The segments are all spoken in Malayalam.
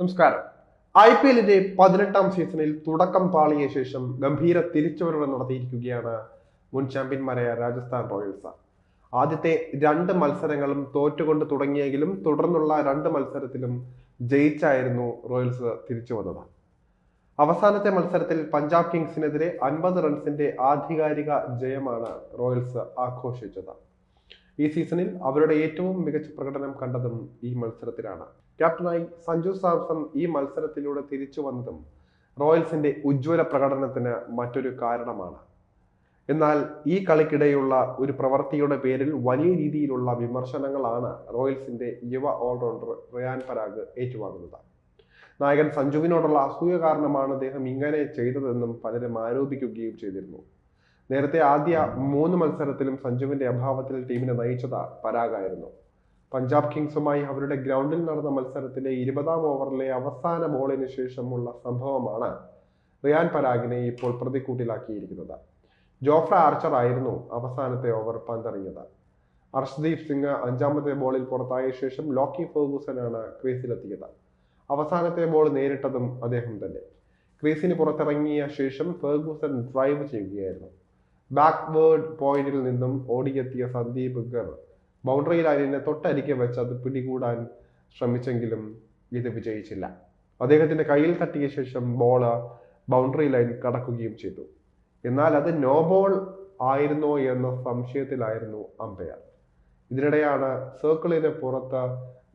നമസ്കാരം. ഐ പി എല്ലിന്റെ പതിനെട്ടാം സീസണിൽ തുടക്കം പാളിയ ശേഷം ഗംഭീര തിരിച്ചുവരവ് നടത്തിയിരിക്കുകയാണ് മുൻ ചാമ്പ്യന്മാരായ രാജസ്ഥാൻ റോയൽസ്. ആദ്യത്തെ രണ്ട് മത്സരങ്ങളും തോറ്റുകൊണ്ട് തുടങ്ങിയെങ്കിലും തുടർന്നുള്ള രണ്ട് മത്സരത്തിലും ജയിച്ചായിരുന്നു റോയൽസ് തിരിച്ചു വന്നത്. അവസാനത്തെ മത്സരത്തിൽ പഞ്ചാബ് കിങ്സിനെതിരെ അൻപത് റൺസിന്റെ ആധികാരിക ജയമാണ് റോയൽസ് ആഘോഷിച്ചത്. ഈ സീസണിൽ അവരുടെ ഏറ്റവും മികച്ച പ്രകടനം കണ്ടതും ഈ മത്സരത്തിലാണ്. ക്യാപ്റ്റനായി സഞ്ജു സാംസൺ ഈ മത്സരത്തിലൂടെ തിരിച്ചു വന്നതും റോയൽസിന്റെ ഉജ്ജ്വല പ്രകടനത്തിന് മറ്റൊരു കാരണമാണ്. എന്നാൽ ഈ കളിക്കിടെയുള്ള ഒരു പ്രവൃത്തിയുടെ പേരിൽ വലിയ രീതിയിലുള്ള വിമർശനങ്ങളാണ് റോയൽസിന്റെ യുവ ഓൾറൗണ്ടർ റിയാൻ പരാഗ് ഏറ്റുവാങ്ങുന്നത്. നായകൻ സഞ്ജുവിനോടുള്ള അസൂയ കാരണമാണ് അദ്ദേഹം ഇങ്ങനെ ചെയ്തതെന്നും പലരും ആരോപിക്കുകയും ചെയ്തിരുന്നു. നേരത്തെ ആദ്യ മൂന്ന് മത്സരത്തിലും സഞ്ജുവിന്റെ അഭാവത്തിൽ ടീമിനെ നയിച്ചത് പരാഗായിരുന്നു. പഞ്ചാബ് കിങ്സുമായി അവരുടെ ഗ്രൗണ്ടിൽ നടന്ന മത്സരത്തിലെ ഇരുപതാം ഓവറിലെ അവസാന ബോളിന് ശേഷമുള്ള സംഭവമാണ് റിയാൻ പരാഗിനെ ഇപ്പോൾ പ്രതിക്കൂട്ടിലാക്കിയിരിക്കുന്നത്. ജോഫ്ര ആർച്ചർ ആയിരുന്നു അവസാനത്തെ ഓവർ പന്തെറിഞ്ഞത്. അർഷ്ദീപ് സിംഗ് അഞ്ചാമത്തെ ബോളിൽ പുറത്തായ ശേഷം ലോക്കി ഫെർഗൂസനാണ് ക്രീസിലെത്തിയത്. അവസാനത്തെ ബോൾ നേരിട്ടതും അദ്ദേഹം തന്നെ. ക്രീസിന് പുറത്തിറങ്ങിയ ശേഷം ഫെർഗൂസൻ ഡ്രൈവ് ചെയ്യുകയായിരുന്നു. ബാക്ക്വേർഡ് പോയിന്റിൽ നിന്നും ഓടിയെത്തിയ സന്ദീപ് ഗർ ബൗണ്ടറി ലൈനിനെ തൊട്ടരികെ വെച്ച് അത് പിടികൂടാൻ ശ്രമിച്ചെങ്കിലും ഇത് വിജയിച്ചില്ല. അദ്ദേഹത്തിന്റെ കയ്യിൽ തട്ടിയ ശേഷം ബോൾ ബൗണ്ടറി ലൈൻ കടക്കുകയും ചെയ്തു. എന്നാൽ അത് നോ ബോൾ ആയിരുന്നോ എന്ന സംശയത്തിലായിരുന്നു അമ്പയർ ഇതിനിടെയാണ് സർക്കിളിന് പുറത്ത്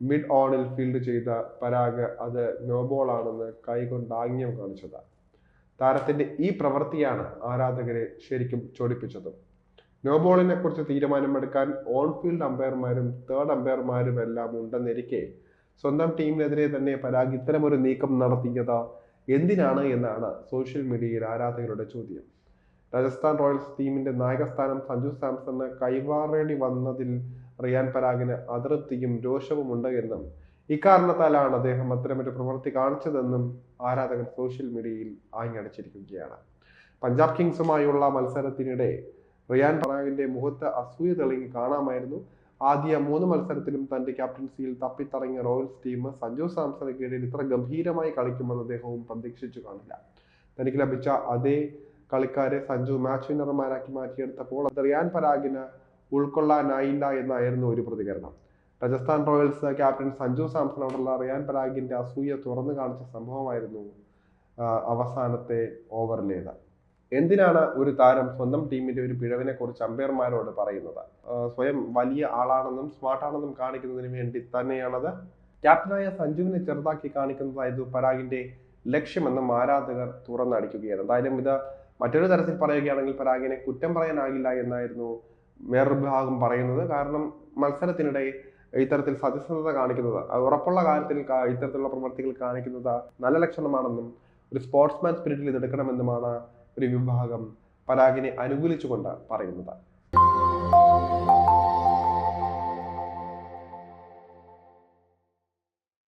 മിഡ് ഓണിൽ ഫീൽഡ് ചെയ്ത പരാഗ് അത് നോ ബോൾ ആണെന്ന് കൈകൊണ്ട് ആംഗ്യം കാണിച്ചത്. താരത്തിന്റെ ഈ പ്രവൃത്തിയാണ് ആരാധകരെ ശരിക്കും ചൊടിപ്പിച്ചതും. നോ ബോളിനെ കുറിച്ച് തീരുമാനമെടുക്കാൻ ഓൺ ഫീൽഡ് അമ്പയർമാരും തേർഡ് അമ്പയർമാരും എല്ലാം ഉണ്ടെന്നിരിക്കെ സ്വന്തം ടീമിനെതിരെ തന്നെ പരാഗ് ഇത്തരമൊരു നീക്കം നടത്തിയത് എന്തിനാണ് എന്നാണ് സോഷ്യൽ മീഡിയയിൽ ആരാധകരുടെ ചോദ്യം. രാജസ്ഥാൻ റോയൽസ് ടീമിന്റെ നായകസ്ഥാനം സഞ്ജു സാംസണ് കൈമാറേണ്ടി വന്നതിൽ റിയാൻ പരാഗിന് അതൃപ്തിയും രോഷവും ഉണ്ട് എന്നും ഇക്കാരണത്താലാണ് അദ്ദേഹം അത്തരമൊരു പ്രവൃത്തി കാണിച്ചതെന്നും ആരാധകർ സോഷ്യൽ മീഡിയയിൽ ആഞ്ഞടിച്ചിരിക്കുകയാണ്. പഞ്ചാബ് കിങ്സുമായുള്ള മത്സരത്തിനിടെ റിയാൻ പറാഗിന്റെ മുഖത്ത് അസൂയ തെളിഞ്ഞ് കാണാമായിരുന്നു. ആദ്യ മൂന്ന് മത്സരത്തിലും തന്റെ ക്യാപ്റ്റൻസിയിൽ തപ്പിത്തറങ്ങിയ റോയൽസ് ടീം സഞ്ജു സാംസണ് കീഴിൽ ഇത്ര ഗംഭീരമായി കളിക്കുമെന്ന് അദ്ദേഹവും പ്രതീക്ഷിച്ചു കാണില്ല. തനിക്ക് ലഭിച്ച അതേ കളിക്കാരെ സഞ്ജു മാച്ച് വിന്നർമാരാക്കി മാറ്റിയെടുത്തപ്പോൾ റിയാൻ പരാഗിന് ഉൾക്കൊള്ളാനായില്ല എന്നായിരുന്നു ഒരു പ്രതികരണം. രാജസ്ഥാൻ റോയൽസ് ക്യാപ്റ്റൻ സഞ്ജു സാംസണോടുള്ള റിയാൻ പരാഗിന്റെ അസൂയ തുറന്നു കാണിച്ച സംഭവമായിരുന്നു അവസാനത്തെ ഓവറിലേത്. എന്തിനാണ് ഒരു താരം സ്വന്തം ടീമിന്റെ ഒരു പിഴവിനെ കുറിച്ച് അമ്പയർമാരോട് പറയുന്നത്? സ്വയം വലിയ ആളാണെന്നും സ്മാർട്ടാണെന്നും കാണിക്കുന്നതിന് വേണ്ടി തന്നെയാണത്. ക്യാപ്റ്റനായ സഞ്ജുവിനെ ചെറുതാക്കി കാണിക്കുന്നതായിരുന്നു പരാഗിന്റെ ലക്ഷ്യമെന്നും ആരാധകർ തുറന്നടിക്കുകയാണ്. എന്തായാലും ഇത് മറ്റൊരു തരത്തിൽ പറയുകയാണെങ്കിൽ പരാഗിനെ കുറ്റം പറയാനാകില്ല എന്നായിരുന്നു വേറൊരു ഭാഗം പറയുന്നത്. കാരണം മത്സരത്തിനിടെ ഇത്തരത്തിൽ സത്യസന്ധത കാണിക്കുന്നത് ഉറപ്പുള്ള കാര്യത്തിൽ ഇത്തരത്തിലുള്ള പ്രവൃത്തികൾ കാണിക്കുന്നത് നല്ല ലക്ഷണമാണെന്നും ഒരു സ്പോർട്സ്മാൻ സ്പിരിറ്റിൽ ഇതെടുക്കണമെന്നുമാണ് ഒരു വിഭാഗം പരാഗിനെ അനുകൂലിച്ചുകൊണ്ട് പറയുന്നത്.